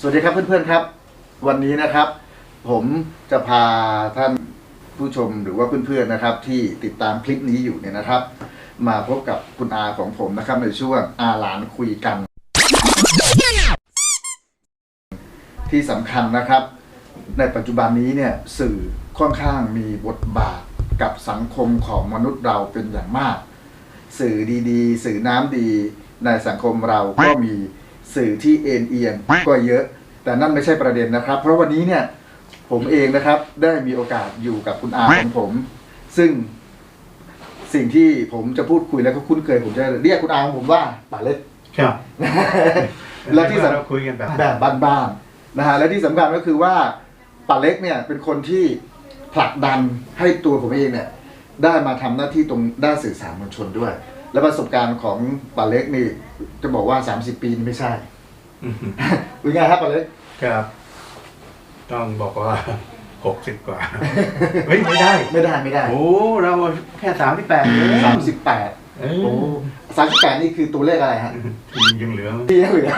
สวัสดีครับเพื่อนๆครับ วันนี้นะครับ ผมจะพาท่านผู้ชมหรือว่าเพื่อนๆนะครับ ที่ติดตามคลิปนี้อยู่เนี่ยนะครับ มาพบกับคุณอาของผมนะครับ ในช่วงอาหลานคุยกัน ที่สำคัญนะครับ ในปัจจุบันนี้เนี่ยสื่อค่อนข้างมีบทบาทกับสังคมของมนุษย์เราเป็นอย่างมาก สื่อดีๆ สื่อน้ำดีในสังคมเราก็มี สื่อที่เอ็นเอียงก็เยอะ แต่นั่นไม่ใช่ประเด็นนะครับ เพราะวันนี้เนี่ยผมเองนะครับได้มีโอกาสอยู่กับคุณอาของผม ซึ่งสิ่งที่ผมจะพูดคุยแล้วก็คุ้นเคยผมจะเรียกคุณอาของผมว่าป่าเล็กครับ และที่สำเราคุยกันแบบแบบบ้านๆนะฮะและที่สำคัญก็คือว่าป่าเล็กเนี่ยเป็นคนที่ผลักดันให้ตัวผมเองเนี่ยได้มาทำหน้าที่ตรงด้านสื่อสารมวลชนด้วย และประสบการณ์ของป่าเล็กนี่จะบอกว่า 30 ปีนี่ไม่ใช่อืมเป็นไงครับป่าเล็กครับ ต้องบอกว่าหกสิบกว่า เฮ้ยไม่ได้ ไม่ได้ไม่ได้ โอ้ เราแค่สามที่แปดเองสามสิบแปดเอโอ้อสามสิบแปดนี่คือตัวเลขอะไรฮะทีมยังเหลือที่ยังเหลือ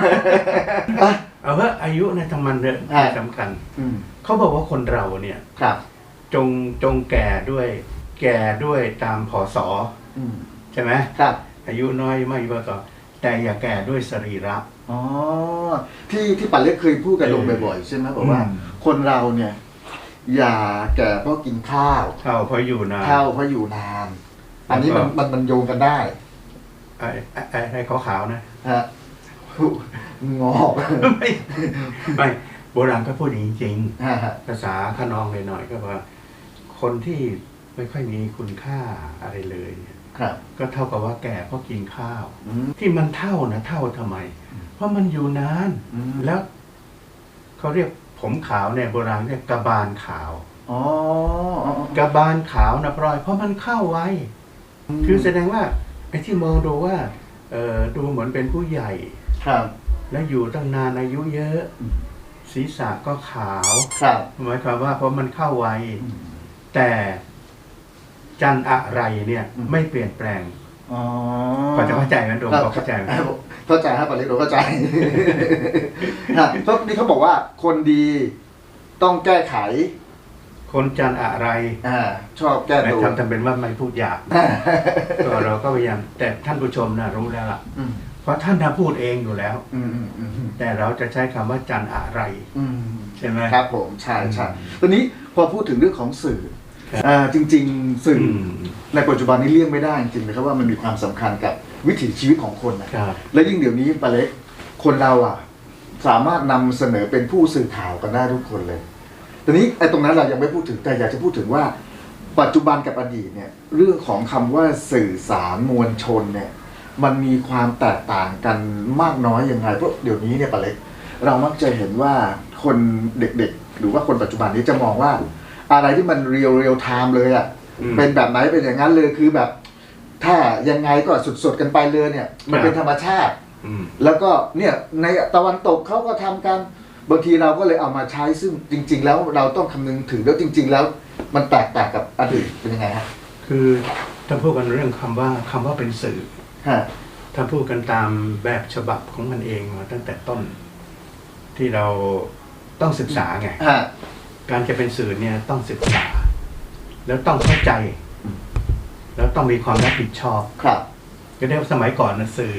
อะเอาเถอะอายุในยทำมันเถอะอ่าไม่สำคัญอืมเขาบอกว่าคนเราเนี่ยครับ จงจงแก่ด้วย แก่ด้วยตามพศอืม ใช่ไหมครับ อายุน้อยไม่พศแต่อย่าแก่ด้วยสรีระ อ๋อที่ที่ป่าเล็กเคยพูดกับลุงเออบ่อยๆใช่ไหมบอกว่า อืม คนเราเนี่ย อย่าแก่เพราะกินข้าวเข้าเพราะอยู่นานเท่าเพราะอยู่นาน อันนี้มันมันมันโยงกันได้ไอ้ไอ้ไอ้ไอ้ขาวๆนะ ฮะงอกไม่ไม่โบราณก็พูดอย่างนี้จริง ฮะฮะภาษาขนองหน่อยๆก็ว่าคนที่ไม่ค่อยมีคุณค่าอะไรเลยเนี่ยครับ ก็เท่ากับว่าแก่เพราะกินข้าวอืมที่มันเท่านะเท่าทำไม เพราะมันอยู่นานอืมแล้วเขาเรียกผมขาวเนี่ยโบราณเรียกกระบาลขาวอ๋ออ๋อกระบาลขาวนะเพราะอะไรเพราะมันเข้าไวคือแสดงว่าไอ้ที่มองดูว่าเออดูเหมือนเป็นผู้ใหญ่ครับ แล้วอยู่ตั้งนานอายุเยอะอืมศีรษะก็ขาวครับหมายความว่าเพราะมันเข้าไวอืมแต่ จันอะไรเนี่ยอืมไม่เปลี่ยนแปลงอ๋อพอจะเข้าใจไหมโดมพอเข้าใจไหมเข้าใจครับปาเล็กโดเข้าใจฮะเพราะนี่เขาบอกว่าคนดีต้องแก้ไข คนจันอะไรอ่าชอบแก้ไม่ตัวทำทำเป็นว่าไม่พูดหยาบก็เราก็พยายามแต่ท่านผู้ชมนะรู้แล้วล่ะอืมเพราะท่านทำพูดเองอยู่แล้ว อืมอืมอืมอืมแต่เราจะใช้คำว่าจันอะไรอืมใช่ไหมครับ ผมใช่ใช่อืมตอนนี้พอพูดถึงเรื่องของสื่อครับ อ่าจริง ๆ สื่ออือมในปัจจุบันนี้เลี่ยงไม่ได้จริงๆนะครับว่ามันมีความสำคัญกับวิถีชีวิตของคนนะครับและยิ่งเดี๋ยวนี้ปาเล็กคนเราอะ สามารถนำเสนอเป็นผู้สื่อข่าวกันได้ทุกคนเลยตอนนี้ไอ้ตรงนั้นเรายังไม่พูดถึงแต่อยากจะพูดถึงว่า ปัจจุบันกับอดีตเนี่ย เรื่องของคำว่าสื่อสารมวลชนเนี่ย มันมีความแตกต่างกันมากน้อยยังไงเพราะเดี๋ยวนี้เนี่ยปาเล็ก เรามักจะเห็นว่าคนเด็กๆ หรือว่าคนปัจจุบันนี้จะมองว่า อะไรที่มันเรียลเรียลไทม์เลยอะ่ะอืมเป็นแบบไหนเป็นอย่างนั้นเลยคือแบบ ถ้ายังไงก็สดๆกันไปเลยเนี่ย มันเป็นธรรมชาติอืมแล้วก็เนี่ยในตะวันตกเขาก็ทำกันบางทีเราก็เลยเอามาใช้ซึ่งจริง ๆ แล้วเราต้องคำนึงถึงแล้วจริง ๆ แล้ว มันแตกต่างกับอดีตเป็นยังไงฮะคือถ้าพูดกันเรื่องคำว่าคำว่าเป็นสื่อฮะถ้าพูดกันตามแบบฉบับของมันเองมาตั้งแต่ต้น ที่เราต้องศึกษาไงฮะ การจะเป็นสื่อเนี่ยต้องศึกษา แล้วต้องเข้าใจอืมแล้วต้องมีความรับผิดชอบครับก็ได้ว่าสมัยก่อนนะสื่อ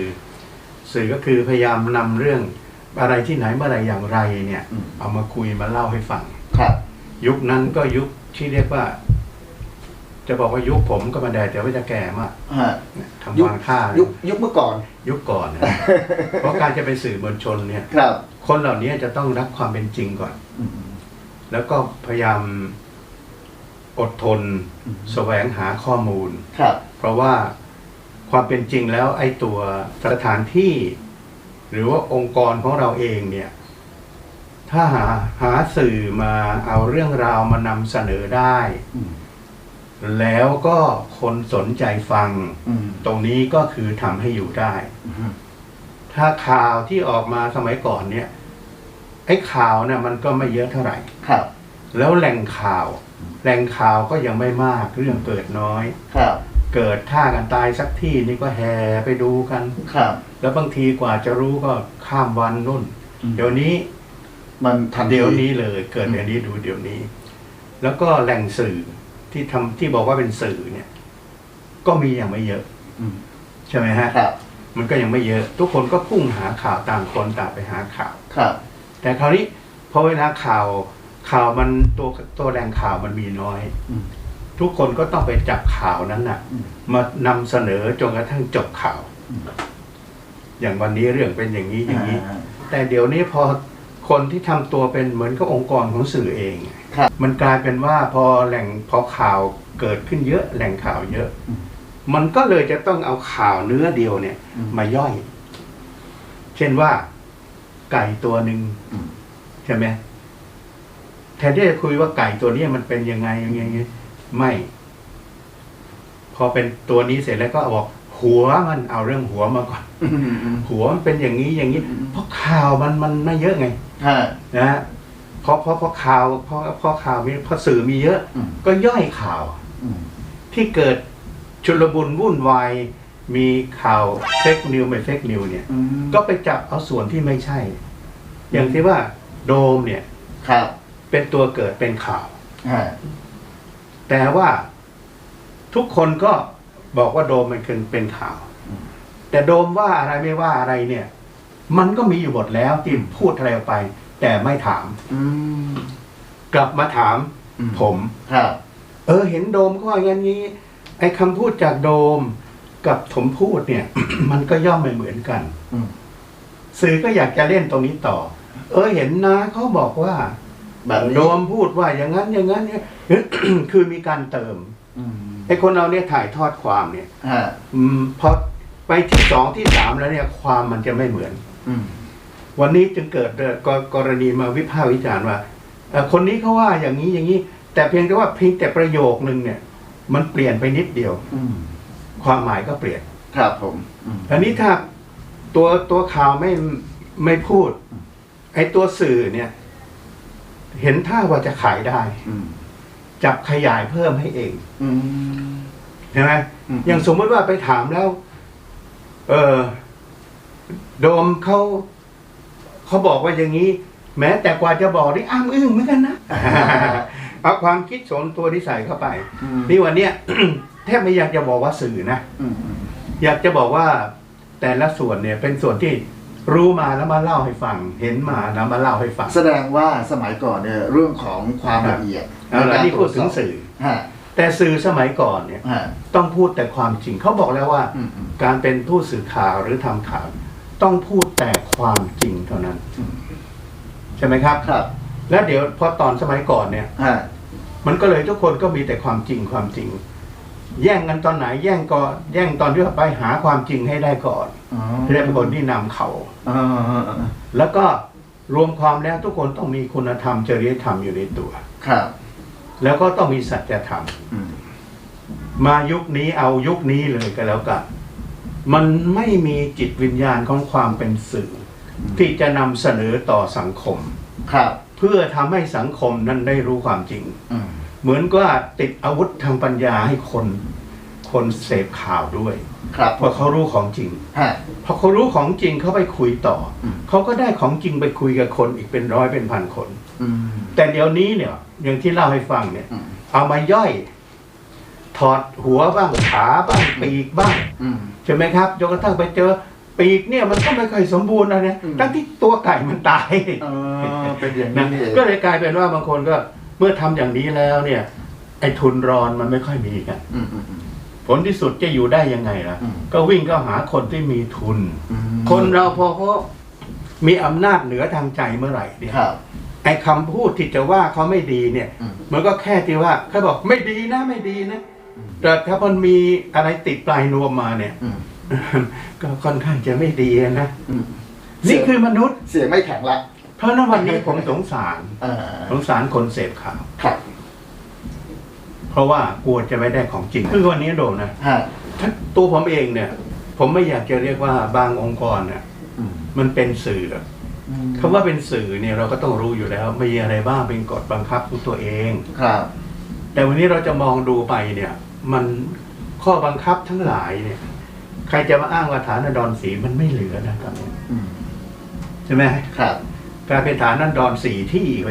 สื่อก็คือพยายามนำเรื่องอะไรที่ไหนเมื่อไหรอย่างไรเนี่ยอืมเอามาคุยมาเล่าให้ฟังครับ ยุคนั้นก็ยุคที่เรียกว่า จะบอกว่ายุคผมก็ไมาได้แต่ว่าจะแก่มากฮะทำวางท่ายุคยุคเมื่อก่อน ยุคก่อนนะเพราะการจะเป็นสื่อมวลชนเนี่ยครับ คนเหล่านี้จะต้องรับความเป็นจริงก่อนอืม แล้วก็พยายามอดทนอืมแสวงหาข้อมูล ครับ เพราะว่าความเป็นจริงแล้วไอ้ตัวสถานที่ หรือว่าองค์กรของเราเองเนี่ย ถ้าหาหาสื่อมาเอาเรื่องราวมานำเสนอได้อืมแล้วก็คนสนใจฟังอืมตรงนี้ก็คือทำให้อยู่ได้อืมถ้าข่าวที่ออกมาสมัยก่อนเนี่ย ไอ้ข่าวเนี่ยมันก็ไม่เยอะเท่าไหร่ ครับ แล้วแหล่งข่าว แหล่งข่าวก็ยังไม่มากเรื่องเกิดน้อย ครับ เกิดฆ่ากันตายสักที่นี่ก็แห่ไปดูกัน ครับ แล้วบางทีกว่าจะรู้ก็ข้ามวันนุ่น อืม เดี๋ยวนี้มันทันที เดี๋ยวนี้เลยเกิดเดี๋ยวนี้ดูเดี๋ยวนี้ แล้วก็แหล่งสื่อที่ทำที่บอกว่าเป็นสื่อเนี่ย ก็มีอย่างไม่เยอะ อืมใช่ไหมฮะ ครับ มันก็ยังไม่เยอะ ทุกคนก็พุ่งหาข่าวต่างคนต่างไปหาข่าว ครับ แต่คราวนี้พอเวลาข่าวข่าวมันตัวตัวแหล่งข่าวมันมีน้อยอืมทุกคนก็ต้องไปจับข่าวนั้นน่ะอืมมานำเสนอจนกระทั่งจบข่าวอืมอย่างวันนี้เรื่องเป็นอย่างนี้อย่างนี้อ่าแต่เดี๋ยวนี้พอคนที่ทำตัวเป็นเหมือนกับองค์กรของสื่อเองครับมันกลายเป็นว่าพอแหล่งพอข่าวเกิดขึ้นเยอะ แหล่งข่าวเยอะอืมมันก็เลยจะต้องเอาข่าวเนื้อเดียวเนี่ยอืมมาย่อย เช่นว่า ไก่ตัวหนึ่งอืมใช่ไหมแทนที่จะคุยว่าไก่ตัวนี้มันเป็นยังไงยังไงยังไงไม่ พอเป็นตัวนี้เสร็จแล้วก็บอก หัวมันเอาเรื่องหัวมาก่อนอืมอืมหัวมันเป็นอย่างนี้อย่างนี้อืมเพราะข่าวมันมันไม่เยอะไงฮะนะฮะเพราะเพราะเพราะข่าวเพราะเพราะข่าวมีเพราะสื่อมีเยอะอืมก็ย่อยข่าวอืมที่เกิดชุลมุนวุ่นวาย มีข่าวเฟกนิวไม่เฟกนิวเนี่ย อืมก็ไปจับเอาส่วนที่ไม่ใช่ อย่างที่ว่าโดมเนี่ยครับเป็นตัวเกิดเป็นข่าวฮะแต่ว่าทุกคนก็บอกว่าโดมมันคือเป็นข่าว แต่โดมว่าอะไรไม่ว่าอะไรเนี่ย มันก็มีอยู่หมดแล้วที่พูดอะไรออกไป แต่ไม่ถาม อืมกลับมาถาม อืผม ครับ เออ เห็นโดมเขาว่าอย่างนี้ ไอ้คำพูดจากโดม กับผมพูดเนี่ย มันก็ย่อมไม่เหมือนกันอืมสื่อก็อยากจะเล่นตรงนี้ต่อ เออเห็นนะเขาบอกว่าแบบนี้โดมพูดว่าอย่างนั้นอย่างนั้นเนี่ยคือมีการเติมอืมไอ้คนเราเนี่ยถ่ายทอดความเนี่ยฮะอืมพอไปที่สองที่สามแล้วเนี่ย ความมันจะไม่เหมือน อืมวันนี้จึงเกิดเอ่อกรกรณีมาวิพากษ์วิจารณ์ว่าเอ่อคนนี้เขาว่าอย่างนี้อย่างนี้ แต่เพียงแต่ว่าเพียงแต่ประโยคนึงเนี่ย มันเปลี่ยนไปนิดเดียว อืม ความหมายก็เปลี่ยนครับผมอืม อันนี้ถ้าตัวตัวข่าวไม่ไม่พูด ไอ้ตัวสื่อเนี่ย เห็นท่าว่าจะขายได้ อืมจับขยายเพิ่มให้เองอืม ใช่ไหมอืม อย่างสมมติว่าไปถามแล้ว เออโดมเขาเขาบอกว่าอย่างนี้ แม้แต่กว่าจะบอกนี่อ้ามอึ้งเหมือนกันนะ เอาความคิดสนตัวที่ใส่เข้าไป อืม นี่วันเนี้ย แทบไม่อยากจะบอกว่าสื่อนะอืมอืมอยากจะบอกว่าแต่ละส่วนเนี่ยเป็นส่วนที่รู้มาแล้วมาเล่าให้ฟัง เห็นมาแล้วมาเล่าให้ฟัง แสดงว่าสมัยก่อนเนี่ยเรื่องของความละเอียดเอาละนี่พูดถึงสื่อฮะแต่สื่อสมัยก่อนเนี่ยฮะต้องพูดแต่ความจริงเขาบอกแล้วว่าอืมอืมการเป็นผู้สื่อข่าวหรือทำข่าว ต้องพูดแต่ความจริงเท่านั้นอืมใช่ไหมครับครับ แล้วเดี๋ยวพอตอนสมัยก่อนเนี่ยฮะมันก็เลยทุกคนก็มีแต่ความจริงความจริง แย่งกันตอนไหน แย่งก็แย่งตอนที่ว่าไปหาความจริงให้ได้ก่อนอ๋อเรียกเป็นคนที่นำเขาอ่าอ่าอ่าแล้วก็รวมความแล้วทุกคนต้องมีคุณธรรมจริยธรรมอยู่ในตัว ครับ แล้วก็ต้องมีสัจธรรมอืมมายุคนี้เอายุคนี้เลยก็แล้วกัน มันไม่มีจิตวิญญาณของความเป็นสื่อ ที่จะนำเสนอต่อสังคม ครับ เพื่อทำให้สังคมนั้นได้รู้ความจริงอืม เหมือนก็ติดอาวุธทางปัญญาให้คนคนเสพข่าวด้วยครับเพราะเขารู้ของจริงฮะพอเขารู้ของจริงเขาไปคุยต่ออมเขาก็ได้ของจริงไปคุยกับคนอีกเป็นร้อยเป็นพันคนอืมแต่เดี๋ยวนี้เนี่ย อย่างที่เล่าให้ฟังเนี่ยอืมเอามาย่อย ถอดหัวบ้างขาบ้างปีกบ้างอืมใช่ไหมครับจนกระทั่งไปเจอปีกเนี่ยมันก็ไม่ค่อยสมบูรณ์นะเนี่ยอืมทั้งที่ตัวไก่มันตายเออเป็นอย่างนะนี้นี่เองก็เลยกลายเป็นว่าบางคนก็ เมื่อทำอย่างนี้แล้วเนี่ย ไอ้ทุนรอนมันไม่ค่อยมีกันอืมอืมอืมผลที่สุดจะอยู่ได้ยังไงล่ะอืมก็วิ่งเข้าหาคนที่มีทุนอืมคนเราพอเขามีอำนาจเหนือทางใจเมื่อไหร่เนี่ยครับไอ้คำพูดที่จะว่าเขาไม่ดีเนี่ยอืมมันก็แค่ที่ว่าเขาบอกไม่ดีนะไม่ดีนะอืมแต่ถ้ามันมีอะไรติดปลายนวมมาเนี่ยอืมก็ค่อนข้างจะไม่ดีนะอืมนี่คือมนุษย์เสียงไม่แข็งละ เพราะนั้นวันนี้ผมสงสารอ่าสงสารคนเสพข่าวครับ เพราะว่ากลัวจะไม่ได้ของจริง คือวันนี้โดนนะฮะถ้าตัวผมเองเนี่ย ผมไม่อยากจะเรียกว่าบางองค์กรเนี่ยอืมมันเป็นสื่ออืมคำว่าเป็นสื่อเนี่ยเราก็ต้องรู้อยู่แล้วมีอะไรบ้างเป็นกฎบังคับของตัวเองครับ แต่วันนี้เราจะมองดูไปเนี่ย มันข้อบังคับทั้งหลายเนี่ย ใครจะมาอ้างว่าฐานดรศรีมันไม่เหลือนะตอนนี้อืมใช่ไหมครับ กลายเป็นฐานันดรสี่ที่ไป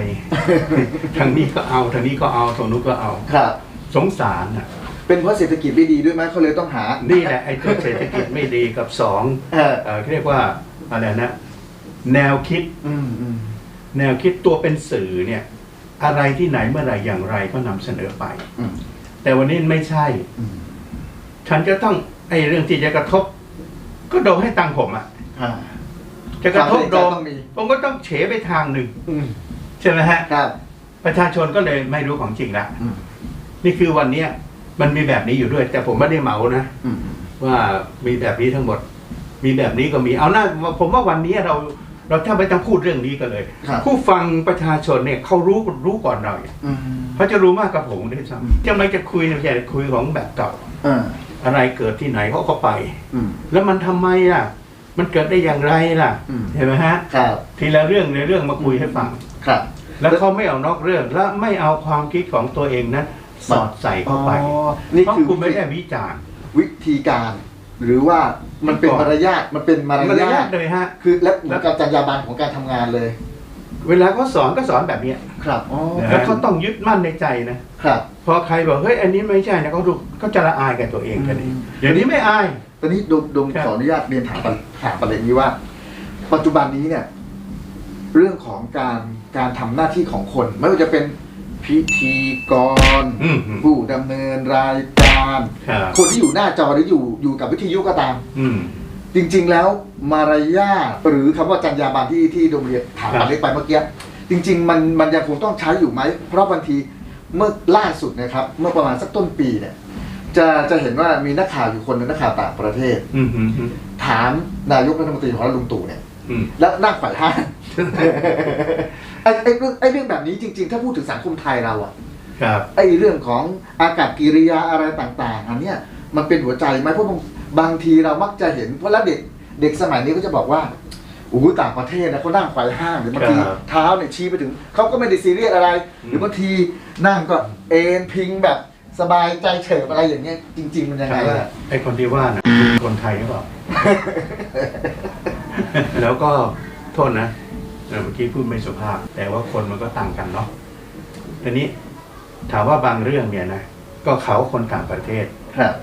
ทางนี้ก็เอาทางนี้ก็เอาทางนู้นก็เอาครับ สงสารอะเป็นเพราะเศรษฐกิจไม่ดีด้วยไหมเขาเลยต้องหา นี่แหละไอ้ตัวเศรษฐกิจไม่ดีกับสองเออเอ่อเรียกว่าอะไรนะแนวคิดอืมอืมแนวคิดตัวเป็นสื่อเนี่ย อะไรที่ไหนเมื่อไหร่อย่างไรก็นำเสนอไปอืมแต่วันนี้ไม่ใช่อืมฉันจะต้องไอ้เรื่องที่จะกระทบ ก็โดมให้ตังค์ผมอะอ่า จะกระทบโดมต้องมีผมก็ต้องเฉไปทางหนึ่งอืมใช่ไหมฮะครับประชาชนก็เลยไม่รู้ของจริงละอืมนี่คือวันเนี้ยมันมีแบบนี้อยู่ด้วย แต่ผมไม่ได้เหมานะอืมว่ามีแบบนี้ทั้งหมด มีแบบนี้ก็มีเอาหน้าผมว่าวันนี้เราเราแทบไม่ต้องพูดเรื่องนี้กันเลยครับผู้ฟังประชาชนเนี่ยเขารู้รู้ก่อนเราอีกอืมเขาจะรู้มากกว่าผมด้วยอืมซ้ำจะไม่จะคุยเนี่ยจะคุยของแบบเก่าอ่าอะไรเกิดที่ไหนเขาก็ไปอืมแล้วมันทำไมล่ะ มันเกิดได้อย่างไรล่ะอืม เห็นไหมฮะ ครับ ทีละเรื่องในเรื่องมาคุยให้ฟัง ครับ แล้วเขาไม่เอานอกเรื่องและไม่เอาความคิดของตัวเองนั้นสอดใส่เข้าไปอ๋อนี่เพราะคือ คุณไม่ได้วิจารณ์ วิธีการ หรือว่ามันเป็นก่อน มารยาทมันเป็นมารมารยายาททเลยฮะ คือและเหมือนกับจรรยาบรรณของการทำงานเลยเวลาเขาสอนก็สอนแบบเนี้ยครับอ๋อแล้วเขาต้องยึดมั่นในใจนะครับ พอใครบอกเฮ้ยอันนี้ไม่ใช่นะเขาดูเขาจะละอายกับตัวเองกันเองอืม เดี๋ยวนี้ไม่อาย ตอนนี้ดมดมครับ ขออนุญาตเรียนถามประถามประเด็นนี้ว่า ปัจจุบันนี้เนี่ย เรื่องของการการทำหน้าที่ของคน ไม่ว่าจะเป็นพิธีกรอืม ผู้ดำเนินรายการ ครับ คนที่อยู่หน้าจอหรืออยู่อยู่กับวิทยุก็ตาม อืม จริง ๆ แล้วมารยาทหรือคำว่าจรรยาบรรณที่ที่โรงเรียนถามครับปาเล็กไปเมื่อกี้จริง ๆ มันมันยังคงต้องใช้อยู่ไหม เพราะบางทีเมื่อล่าสุดนะครับ เมื่อประมาณสักต้นปีเนี่ย จะจะเห็นว่ามีนักข่าวอยู่คนหนึงนักข่าวต่างประเทศ อืมอืมอืมถามนายกรัฐมนตรีของเราลุงตู่เนี่ย อืม แล้วนั่งฝ่ายห้าง ไอ้ไอ้เรื่องไอ้เรื่องแบบนี้จริง ๆ ถ้าพูดถึงสังคมไทยเราอะครับ ไอ้เรื่องของอากับกิริยาอะไรต่างๆ อันเนี้ยมันเป็นหัวใจไหมเพราะบางบางทีเรามักจะเห็นเพราะแล้วเด็กเด็กสมัยนี้ก็จะบอกว่าโอ้โหต่างประเทศนะเขานั่งควายห้างหรือบางทีครับเท้าเนี่ยชี้ไปถึงเขาก็ไม่ได้ซีเรียสอะไรอืมหรือบางทีนั่งก็เอนพิงแบบ สบายใจเฉิบอะไรอย่างเงี้ยจริง ๆ มันยังไงอะ ไอ้คนที่ว่านะคนไทยหรือเปล่า แล้วก็โทษนะเอ่อเมื่อกี้พูดไม่สุภาพ แต่ว่าคนมันก็ต่างกันเนาะทีนี้ถามว่าบางเรื่องเนี่ยนะก็เขาคนต่างประเทศ ครับ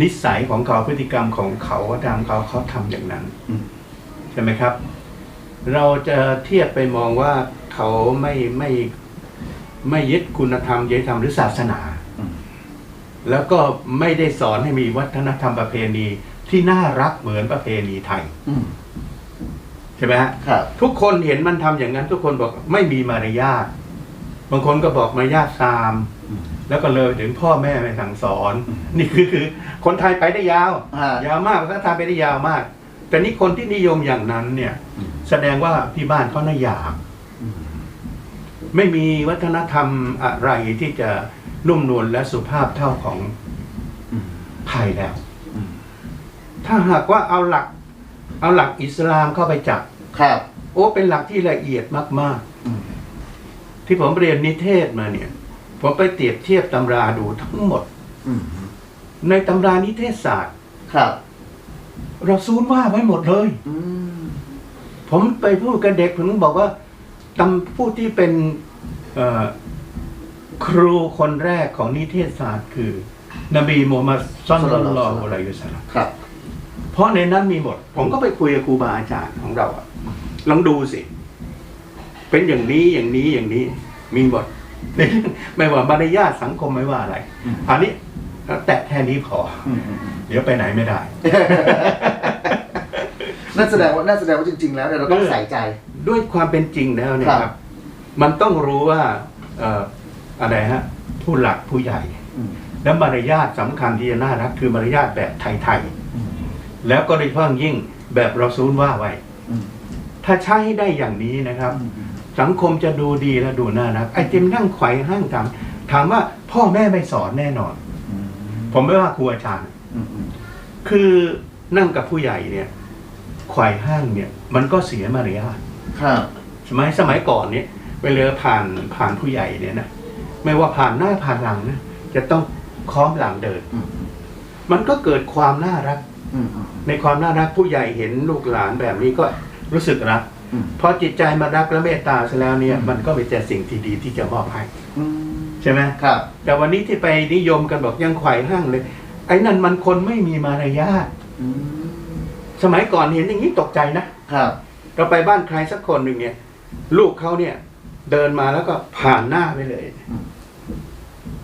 นิสัยของเขาพฤติกรรมของเขาวัฒนธรรมเขาเขาทำอย่างนั้นอืม ใช่ไหมครับ เราจะเทียบไปมองว่าเขาไม่ไม่ไม่ยึดคุณธรรมจริยธรรมหรือศาสนาอืม แล้วก็ไม่ได้สอนให้มีวัฒนธรรมประเพณีที่น่ารักเหมือนประเพณีไทยอืมใช่ไหมฮะครับ ทุกคนเห็นมันทำอย่างนั้น ทุกคนบอกไม่มีมารยาทบางคนก็บอกมารยาทตามอืมแล้วก็เลยถึงพ่อแม่ไม่สั่งสอนอืมนี่คือคือ คนไทยไปได้ยาวอ่ายาวมากวัฒนธรรมไปได้ยาวมาก แต่นี่คนที่นิยมอย่างนั้นเนี่ยอืมแสดงว่าที่บ้านเขาน่าอยากอืม ไม่มีวัฒนธรรมอะไรที่จะนุ่มนวลและสุภาพเท่าของอืมไทยแล้วอืมถ้าหากว่าเอาหลัก เอาหลักอิสลามเข้าไปจับ ครับ โอ้เป็นหลักที่ละเอียดมากอืมๆที่ผมเรียนนิเทศมาเนี่ย ผมไปเปรียบเทียบตำราดูทั้งหมดอืมในตำรานิเทศศาสตร์ ครับ เราซูนว่าไว้หมดเลยอืมผมไปพูดกับเด็กผมบอกว่า ตำผู้ที่เป็นเอ่อครูคนแรกของนิเทศศาสตร์คือนบีมูฮัมมัดซอลลัลลอฮุอะลัยฮิวะซัลลัมครับ เพราะในนั้นมีหมด ผมก็ไปคุยกับครูบาอาจารย์ของเราอะลองดูสิ เป็นอย่างนี้อย่างนี้อย่างนี้ มีหมดในเรื่องไม่ว่ามารยาทสังคมไม่ว่าอะไรอืมอันนี้แตะแค่นี้พออืมอืมอืมเดี๋ยวไปไหนไม่ได้นั่นแสดงว่านั่นแสดงว่าจริง ๆ แล้วเนี่ยเราต้องใส่ใจ ด้วยความเป็นจริงแล้วเนี่ยครับครับ มันต้องรู้ว่าเอ่ออะไรฮะผู้หลักผู้ใหญ่ อืม และมารยาทสำคัญที่จะน่ารักคือมารยาทแบบไทยอืม ๆแล้วก็โดยเฉพาะอย่างยิ่งแบบเราซูนว่าไว้ อืมถ้าใช้ให้ได้อย่างนี้นะครับ อืมอืมสังคมจะดูดีและดูน่ารักไอ้เจมนั่งไขว่ห้างทำถามว่าพ่อแม่ไม่สอนแน่นอนอืมผมไม่ว่าครูอาจารย์ อืมอืมคือนั่งกับผู้ใหญ่เนี่ยไขว่ห้างเนี่ย มันก็เสียมารยาท ครับสมัยสมัยก่อนเนี่ยเวลาผ่านผ่านผู้ใหญ่เนี่ยนะไม่ว่าผ่านหน้าผ่านหลังนะจะต้องคล้อมหลังเดิน อืมมันก็เกิดความน่ารัก อืมอืมในความน่ารักผู้ใหญ่เห็นลูกหลานแบบนี้ก็รู้สึกรักอืม พอจิตใจมันรักและเมตตาเสร็จแล้วเนี่ย อืม มันก็มีแต่สิ่งที่ดีที่จะมอบให้อืมใช่ไหมครับ แต่วันนี้ที่ไปนิยมกันบอกยังไขว่ห้างเลย ไอ้นั่นมันคนไม่มีมารยาทอืมสมัยก่อนเห็นอย่างนี้ตกใจนะ ครับ เราไปบ้านใครสักคนหนึ่งเนี่ย ลูกเขาเนี่ย เดินมาแล้วก็ผ่านหน้าไปเลย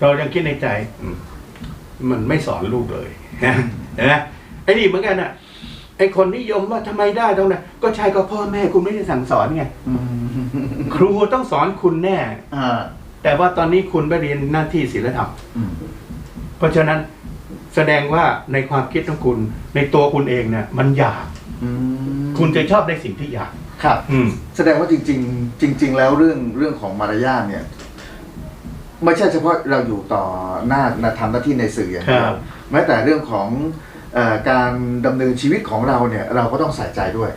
เรายังคิดในใจ มันไม่สอนลูกเลยนไหมไอ้นี่เหมือนกันอะไอ้คนนิยมว่าทำไมได้ตรงนั้นก็ใช่ก็พ่อแม่คุณไม่ได้สั่งสอนไงครูต้องสอนคุณแน่อแต่ว่าตอนนี้คุณไปเรียนหน้าที่ศีลธรรมเพราะฉะนั้นแสดงว่าในความคิดของคุณ ในตัวคุณเองเนี่ย มันอยากอื คุณจะชอบในสิ่งที่อยาก ครับ อืม แสดงว่าจริง ๆ จริง ๆ แล้วเรื่องเรื่องของมารยาทเนี่ย ไม่ใช่เฉพาะเราอยู่ต่อหน้าทำหน้าที่ในสื่ออย่างเดียครัวบแม้แต่เรื่องของเออการดำเนินชีวิตของเราเนี่ย เราก็ต้องใส่ใจด้วย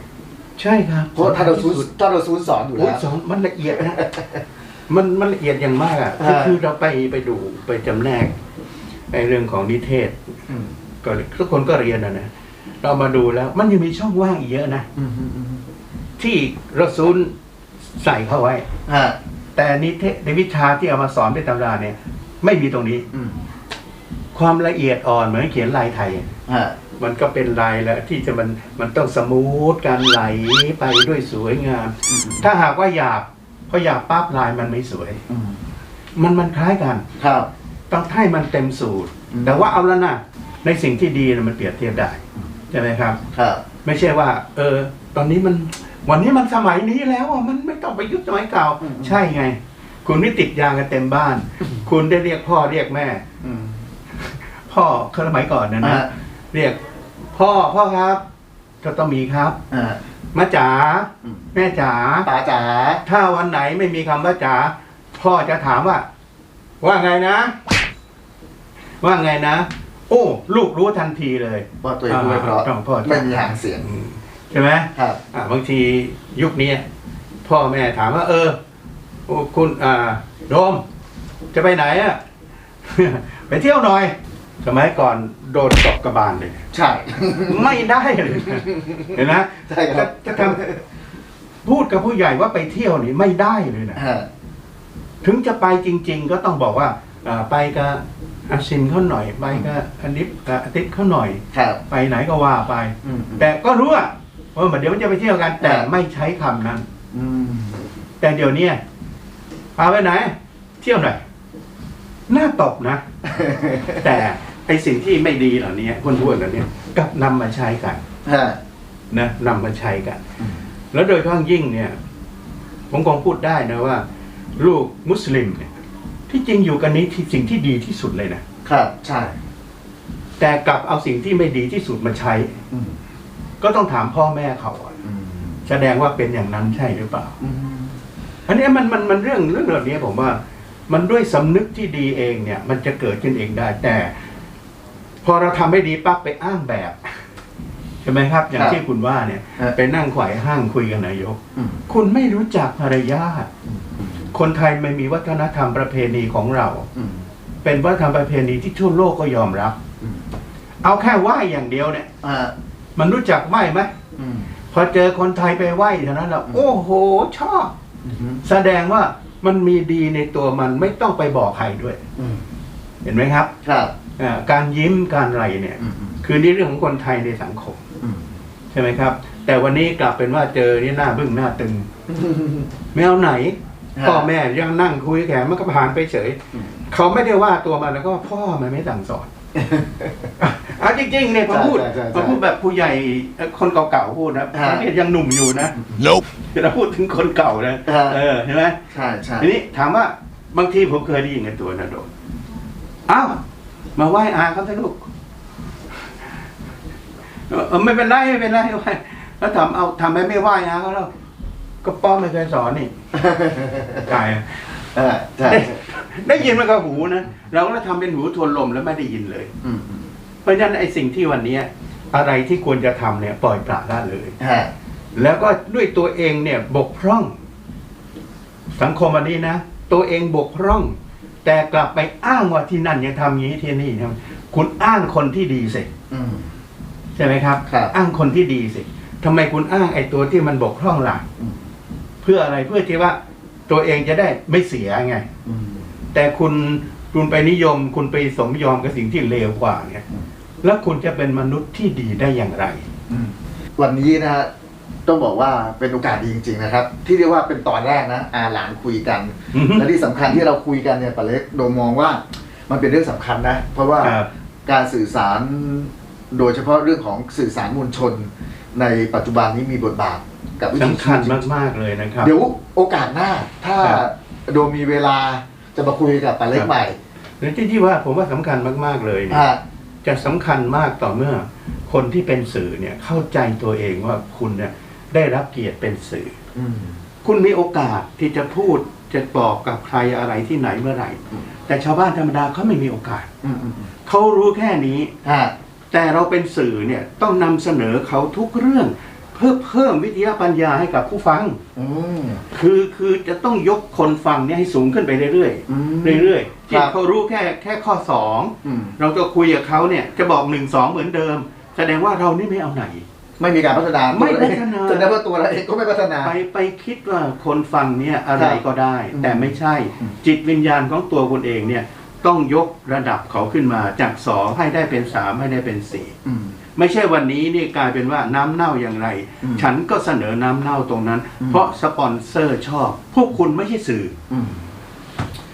ใช่ครับเพราะถ้าเราซูนสุดถ้าเราซูนสอนอยู่โอ้ยแล้ว สอนมันละเอียดนะ มันมันละเอียดอย่างมากอะคืออ่า คือเราไปไปดูไปจำแนกไอ้เรื่องของนิเทศ อืม ก็ทุกคนก็เรียนนะนะ เรามาดูแล้ว มันยังมีช่องว่างอีกเยอะนะอืมอืมอืมที่รซูลใส่เข้าไว้ฮะแต่นิเทศในวิชาที่เอามาสอนในตำราเนี่ย ไม่มีตรงนี้อืมความละเอียดอ่อนเหมือนเขียนลายไทยฮะมันก็เป็นลายแล้วที่จะมันมันต้องสมูทการไหลไปด้วยสวยงามอืมถ้าหากว่าหยาบพอหยาบปั๊บลายมันไม่สวยอืมมันมันคล้ายกัน ครับ ต้องให้มันเต็มสูตรอืมแต่ว่าเอาแล้วนะในสิ่งที่ดีนะมันเปรียบเทียบได้ ใช่ไหมครับ ครับ ไม่ใช่ว่า เออ ตอนนี้มัน วันนี้มันสมัยนี้แล้วอะมันไม่ต้องไปยุคสมัยเก่า อืม ใช่ไง คุณไม่ติดยากันเต็มบ้าน คุณได้เรียกพ่อเรียกแม่ อืมพ่อคือสมัยก่อนนะนะ อ่าเรียก พ่อพ่อครับ ก็ต้องมีครับอ่า มาจ๋าอืม แม่จ๋าตาจ๋าถ้าวันไหนไม่มีคำว่าจ๋าพ่อจะถามว่า ว่าไงนะ ว่าไงนะ โอ้ลูกรู้ทันทีเลยว่าตัวเองพูดไม่เพราะต้องพ่อไม่มีหางเสียงอืมใช่ไหมครับอ่าบางทียุคนี้พ่อแม่ถามว่า เออโอ้คุณอ่าโดม จะไปไหนอะไปเที่ยวหน่อย สมัยก่อนโดนตบกระบาลเลย ใช่ ไม่ได้เลย เห็นไหมใช่ครับจะทำพูดกับผู้ใหญ่ว่าไปเที่ยวนี่ไม่ได้เลยนะฮะถึงจะไปจริง ๆ ก็ต้องบอกว่าอ่าไปกับ อาซิมเขาหน่อยไปกับอันนิปกับอาทิตย์เขาหน่อย ครับ ไปไหนก็ว่าไป อืมแต่ก็รู้อะว่าเดี๋ยวมันจะไปเที่ยวกัน แต่อ่าไม่ใช้คำนั้น อืมแต่เดี๋ยวนี้พาไปไหน เที่ยวหน่อยน่าตบนะ แต่ไอสิ่งที่ไม่ดีเหล่านี้พวกๆเหล่านี้กลับนำมาใช้กัน ฮะ นะนำมาใช้กัน อืม แล้วโดยเฉพาะยิ่งเนี่ย ผมคงพูดได้นะว่า ลูกมุสลิมเนี่ย ที่จริงอยู่กันนี้ที่สิ่งที่ดีที่สุดเลยนะครับ ใช่ แต่กลับเอาสิ่งที่ไม่ดีที่สุดมาใช้ อืมก็ต้องถามพ่อแม่เขาอะอืมแสดงว่าเป็นอย่างนั้นใช่หรือเปล่า อืมอันนี้มันมันมันเรื่องเรื่องเหล่านี้ผมว่า มันด้วยสำนึกที่ดีเองเนี่ย มันจะเกิดขึ้นเองได้ แต่ พอเราทำไม่ดีปั๊บไปอ้างแบบใช่ไหมครับ อย่างที่คุณว่าเนี่ย ไปนั่งไขว่ห้างคุยกับนายก อืมคุณไม่รู้จักมารยาทอืม คนไทยไม่มีวัฒนธรรมประเพณีของเราอืมเป็นวัฒนธรรมประเพณีที่ทั่วโลกก็ยอมรับอืมเอาแค่ไหว้อย่างเดียวเนี่ยอ่ามันรู้จักไหว้ไหมอืมพอเจอคนไทยไปไหว้เท่านั้นแหละโอ้โห ชอบอืมแสดงว่ามันมีดีในตัวมันไม่ต้องไปบอกใครด้วยอืมเห็นไหมครับ ครับอ่าการยิ้มการอะไรเนี่ยอืมอืมคือนี่เรื่องของคนไทยในสังคมอืมใช่ไหมครับ แต่วันนี้กลับเป็นว่าเจอนี่หน้าบึ้งหน้าตึงไม่เอาไหน พ่อแม่ยังนั่งคุยแขนมันก็ผ่านไปเฉยอืมเขาไม่ได้ว่าตัวมันแล้วก็พ่อมันไม่สั่งสอนอะจริงๆเนี่ยผมพูดใช่ใช่ใช่ผมพูดแบบผู้ใหญ่เอ่อคนเก่าๆพูดนะฮะเนี่ยยังหนุ่มอยู่นะ Nope. เราพูดถึงคนเก่านะฮะเออเห็นไหมใช่ใช่ทีนี้ถามว่าบางทีผมเคยได้ยินกันตัวนะโดมอ้าวมาไหว้อาเขาเถอะลูกเออเออไม่เป็นไรไม่เป็นไรไม่เป็นไรแล้วทำเอาทำไมไม่ไหว้อาเขาแล้ว ก็ป้อมไม่เคยสอนนี่กายเออใช่ได้ได้ยินมันกับหูนะเราก็ทำเป็นหูทวนลมแล้วไม่ได้ยินเลย อืมอืมเพราะฉะนั้นไอ้สิ่งที่วันเนี้ย อะไรที่ควรจะทำเนี่ย ปล่อยปละละเลยฮะแล้วก็ด้วยตัวเองเนี่ยบกพร่อง สังคมอันนี้นะตัวเองบกพร่อง แต่กลับไปอ้างว่าที่นั่นยังทำอย่างนี้ที่นี่ทำคุณอ้างคนที่ดีสิอืมใช่ไหมครับครับ อ้างคนที่ดีสิทำไมคุณอ้างไอ้ตัวที่มันบกพร่องล่ะอืมเพื่ออะไรเพื่อที่ว่าตัวเองจะได้ไม่เสียไงอืมแต่คุณคุณไปนิยม คุณไปสมยอมกับสิ่งที่เลวกว่าเนี่ยอืมแล้วคุณจะเป็นมนุษย์ที่ดีได้อย่างไรอืมวันนี้นะฮะต้องบอกว่าเป็นโอกาสดีจริงๆนะครับ ที่เรียกว่าเป็นตอนแรกนะอาหลานคุยกันอือฮึและที่สำคัญที่เราคุยกันเนี่ยปาเล็กโดมมองว่ามันเป็นเรื่องสำคัญนะ เพราะว่าครับการสื่อสารโดยเฉพาะเรื่องของสื่อสารมวลชน ในปัจจุบันนี้มีบทบาทกับวิถีสำคัญชีวิตมากๆเลยนะครับ เดี๋ยวโอกาสหน้าถ้าครับโดมมีเวลาจะมาคุยกับปาเล็กครับใหม่หรือที่ที่ว่าผมว่าสำคัญมากๆเลยเนี่ยอ่าจะสำคัญมากต่อเมื่อคนที่เป็นสื่อเนี่ยเข้าใจตัวเองว่าคุณเนี่ยได้รับเกียรติเป็นสื่ออืมคุณมีโอกาสที่จะพูดจะบอกกับใครอะไรที่ไหนเมื่อไหร่อืมแต่ชาวบ้านธรรมดาเขาไม่มีโอกาสอืมอืมอืมเขารู้แค่นี้อ่า แต่เราเป็นสื่อเนี่ยต้องนำเสนอเขาทุกเรื่อง เพื่อเพิ่มวิทยาปัญญาให้กับผู้ฟัง อืม คือคือจะต้องยกคนฟังเนี่ยให้สูงขึ้นไปเรื่อยอืมๆเรื่อยๆคที่รับ เขารู้แค่แค่ข้อสองอืมเราจะคุยกับเขาเนี่ยจะบอกหนึ่งสองเหมือนเดิม แสดงว่าเรานี่ไม่เอาไหน ไม่มีการพัฒนาไม่พัฒนา แสดงว่าตัวเราเองก็ไม่พัฒนา ไปไปคิดว่าคนฟังเนี่ยอะไรก็ได้ อืมแต่ไม่ใช่ อืม จิตวิญญาณของตัวคุณเองเนี่ย ต้องยกระดับเขาขึ้นมาจากสองให้ได้เป็นสามให้ได้เป็นสี่อืมไม่ใช่วันนี้นี่กลายเป็นว่าน้ำเน่าอย่างไรอืมฉันก็เสนอน้ำเน่าตรงนั้นอืมเพราะสปอนเซอร์ชอบ พวกคุณไม่ใช่สื่ออืม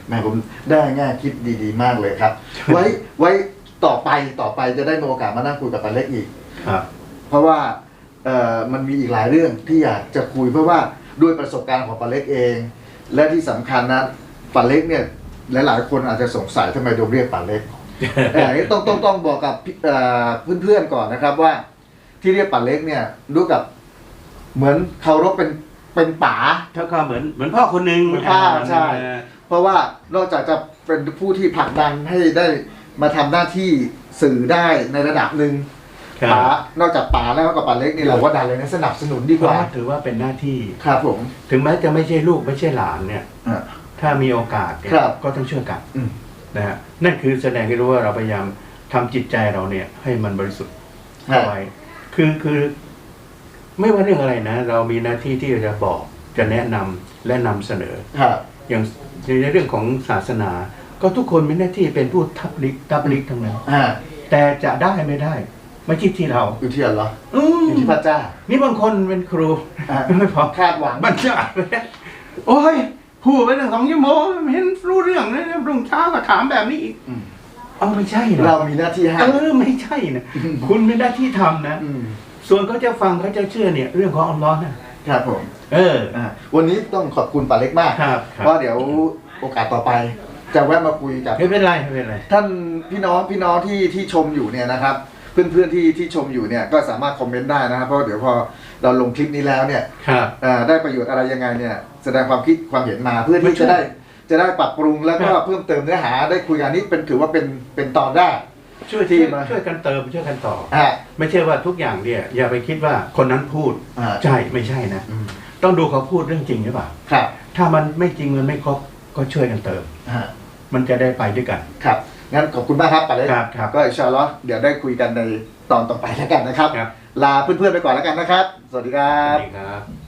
แม่ผมได้แง่คิดดี ๆ มากเลยครับ ไว้ไว้ต่อไปต่อไปจะได้มีโอกาสมานั่งคุยกับปาเล็กอีกครับเพราะว่าเอ่อมันมีอีกหลายเรื่องที่อยากจะคุยเพราะว่าด้วยประสบการณ์ของปาเล็กเอง และที่สำคัญนะปาเล็กเนี่ย หลายๆ คนอาจจะสงสัยทำไมโดมเรียกปาเล็กเอ่อต้องต้องต้องบอกกับพี่เอ่อเพื่อนๆก่อนนะครับว่า ที่เรียกปาเล็กเนี่ยรู้กับเหมือนเคารพเป็นเป็นป๋าถ้าก็เหมือนเหมือนพ่อคนหนึ่งเหมือนพ่อใช่เพราะว่านอกจากจะเป็นผู้ที่ผลักดันให้ได้มาทำหน้าที่สื่อได้ในระดับหนึ่งครับป๋านอกจากป๋าแล้วกับป๋าเล็กนี่เราว่าดันเลยนะสนับสนุนดีกเพราะว่าว่าถือว่าเป็นหน้าที่ครับผม ถึงแม้จะไม่ใช่ลูกไม่ใช่หลานเนี่ยอะ ถ้ามีโอกาสเนี่ยครับก็ต้องช่วยกันอืม นะฮะนั่นคือแสดงให้รู้ว่าเราพยายามทำจิตใจเราเนี่ย ให้มันบริสุทธิ์ครัเอาบไว้คือคือ ไม่ว่าเรื่องอะไรนะ เรามีหน้าที่ที่จะบอกจะแนะนำและนำเสนอ ครับ อย่างในเรื่องของศาสนา ก็ทุกคนมีหน้าที่เป็นผู้ทับลิกทับลิกทั้งนั้น อ่าแต่จะได้ไม่ได้ไม่ใช่ที่เรา อยู่ที่อะไรเหรออืมอยู่ที่พระเจ้า นี่บางคนเป็นครูอ่าไม่พอคาดหวัง บัญชาโอ้ย พูดไปตั้งสองชั่วโมงไม่เห็นรู้เรื่องเลยรุ่งเช้าก็ถามแบบนี้อีกอืม เอาไม่ใช่นะเรามีหน้าที่ให้ เออไม่ใช่นะอืม คุณไม่ได้ที่ทำนะ อืมส่วนเขาจะฟังเขาจะเชื่อเนี่ย เรื่องของอัลลอฮ์นะครับผมเออ อ่าวันนี้ต้องขอบคุณป๋าเล็กมากครับครับเพราะเดี๋ยวโอกาสต่อไป จะแวะมาคุยกับ ไม่เป็นไรไม่เป็นไร ท่านพี่น้องพี่น้องที่ที่ชมอยู่เนี่ยนะครับ เพื่อนเพื่อนๆที่ที่ชมอยู่เนี่ยก็สามารถคอมเมนต์ได้นะครับเพราะเดี๋ยวพอเราลงคลิปนี้แล้วเนี่ยครับเอ่อได้ประโยชน์อะไรยังไงเนี่ย แสดงความคิดความเห็นมาเพื่อไม่ที่ใช่จะได้ จะได้ปรับปรุงแล้วก็ครับเพิ่มเติมเนื้อหาได้คุยกันนี่เป็นถือว่าเป็นเป็นตอนแรกช่วยที่ที่มาช่วยกันเติมช่วยกันต่ออ่าไม่ใช่ว่าทุกอย่างเนี่ย อย่าไปคิดว่าคนนั้นพูดอ่าใช่ไม่ใช่นะอืมต้องดูเขาพูดเรื่องจริงหรือเปล่าครับ ถ้ามันไม่จริงมันไม่ครบก็ช่วยกันเติมอ่ามันจะได้ไปด้วยกันครับงั้นขอบคุณมากครับป๋าเล็กครับครับก็อินชาอัลลอฮ์เดี๋ยวได้คุยกันในตอนต่อไปแล้วกันนะครับครับ ลาเพื่อนๆไปก่อนแล้วกันนะครับ สวัสดีครัสวับสดีครับ